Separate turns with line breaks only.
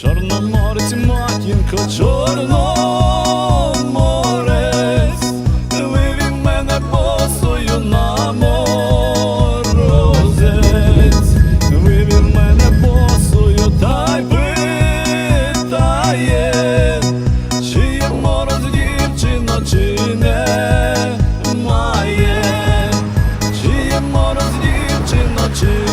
Чорноморець, матінко, чорноморець, вивів мене босою на морозець, вивів мене босою, та й питає, чи є мороз немає, чи є мороз дівчина, чи.